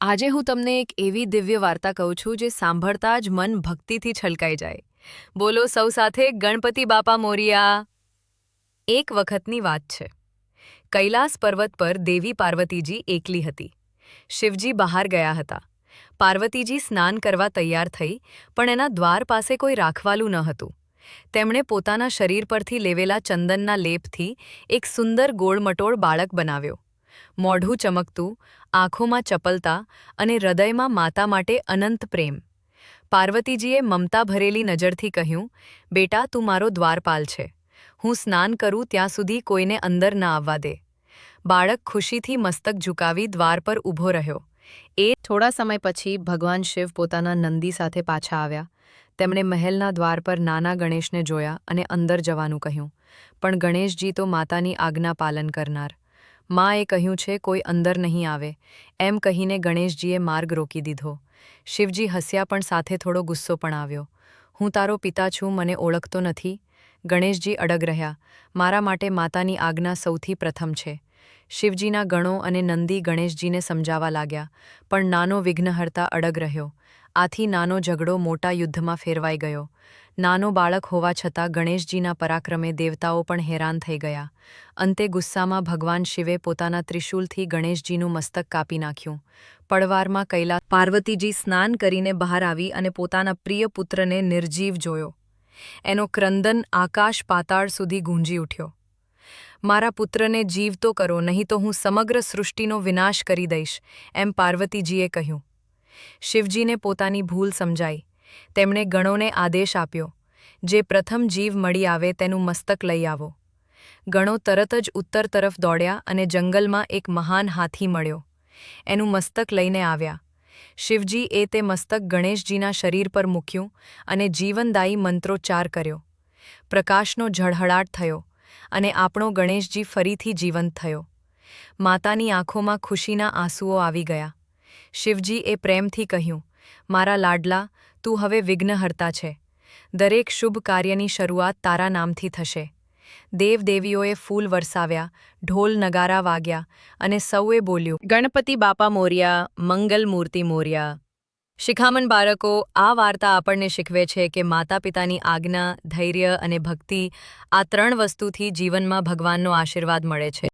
આજે હું તમને એક એવી દિવ્ય વાર્તા કહું છું જે સાંભળતા જ મન ભક્તિથી છલકાઈ જાય. બોલો સૌ સાથે ગણપતિ બાપા મોરિયા. એક વખતની વાત છે. કૈલાસ પર્વત પર દેવી પાર્વતીજી એકલી હતી. શિવજી બહાર ગયા હતા. પાર્વતીજી સ્નાન કરવા તૈયાર થઈ, પણ એના દ્વાર પાસે કોઈ રાખવાલું ન હતું. તેમણે પોતાના શરીર પરથી લેવેલા ચંદનના લેપથી એક સુંદર ગોળમટોળ બાળક બનાવ્યો. મોઢું ચમકતું, આંખોમાં ચપલતા અને હૃદયમાં માતા માટે અનંત પ્રેમ. પાર્વતીજીએ મમતા ભરેલી નજરથી કહ્યું, બેટા, તું મારો દ્વારપાલ છે. હું સ્નાન કરું ત્યાં સુધી કોઈને અંદર ન આવવા દે. બાળક ખુશીથી મસ્તક ઝુકાવી દ્વાર પર ઊભો રહ્યો. એ થોડા સમય પછી ભગવાન શિવ પોતાના નંદી સાથે પાછા આવ્યા. તેમણે મહેલના દ્વાર પર નાના ગણેશને જોયા અને અંદર જવાનું કહ્યું. પણ ગણેશજી તો માતાની આજ્ઞા પાલન કરનાર. માએ કહ્યું છે, કોઈ અંદર નહીં આવે. એમ કહીને ગણેશજીએ માર્ગ રોકી દીધો. શિવજી હસ્યા પણ સાથે થોડો ગુસ્સો પણ આવ્યો. હું તારો પિતા છું, મને ઓળખતો નથી. ગણેશજી અડગ રહ્યા. મારા માટે માતાની આજ્ઞા સૌથી પ્રથમ છે. શિવજીના ગણો અને નંદી ગણેશજીને સમજાવવા લાગ્યા, પણ નાનો વિઘ્નહર્તા અડગ રહ્યો. આથી નાનો ઝઘડો મોટા યુદ્ધમાં ફેરવાઈ ગયો. નાનો બાળક હોવા છતાં ગણેશજીના પરાક્રમે દેવતાઓ પણ હેરાન થઈ ગયા. અંતે ગુસ્સામાં ભગવાન શિવે પોતાના ત્રિશૂલથી ગણેશજીનું મસ્તક કાપી નાખ્યું. પડવારમાં કૈલા પાર્વતીજી સ્નાન કરીને બહાર આવી અને પોતાના પ્રિય પુત્રને નિર્જીવ જોયો. એનો ક્રંદન આકાશ પાતાળ સુધી ગુંજી ઉઠ્યો. મારા પુત્રને જીવતો કરો, નહીં તો હું સમગ્ર સૃષ્ટિનો વિનાશ કરી દઈશ, એમ પાર્વતીજીએ કહ્યું. શિવજીને પોતાની ભૂલ સમજાઈ. તેમણે ગણોને આદેશ આપ્યો, જે પ્રથમ જીવ મળી આવે તેનું મસ્તક લઈ આવો. ગણો તરત જ ઉત્તર તરફ દોડ્યા અને જંગલમાં એક મહાન હાથી મળ્યો. એનું મસ્તક લઈને આવ્યા. શિવજી એ તે મસ્તક ગણેશજીના શરીર પર મૂક્યું અને જીવનદાયી મંત્રોચ્ચાર કર્યો. પ્રકાશનો ઝળહળાટ થયો. અને આપણો ગણેશજી ફરીથી જીવંત થયો. માતાની આંખોમાં ખુશીના આંસુઓ આવી ગયા. શિવજી એ પ્રેમથી કહ્યું, મારા લાડલા, તું હવે વિઘ્નહર્તા છે. દરેક શુભ કાર્યની શરૂઆત તારા નામથી થશે. દેવદેવીઓએ ફૂલ વરસાવ્યા, ઢોલ નગારા વાગ્યા અને સૌએ બોલ્યું, ગણપતિ બાપા મોર્યા, મંગલ મૂર્તિ મોર્યા. શિખામણ બાળકો આ વાર્તા આપણને શીખવે છે કે માતા પિતાની આજ્ઞા, ધૈર્ય અને ભક્તિ આ ત્રણ વસ્તુથી જીવનમાં ભગવાનનો આશીર્વાદ મળે છે.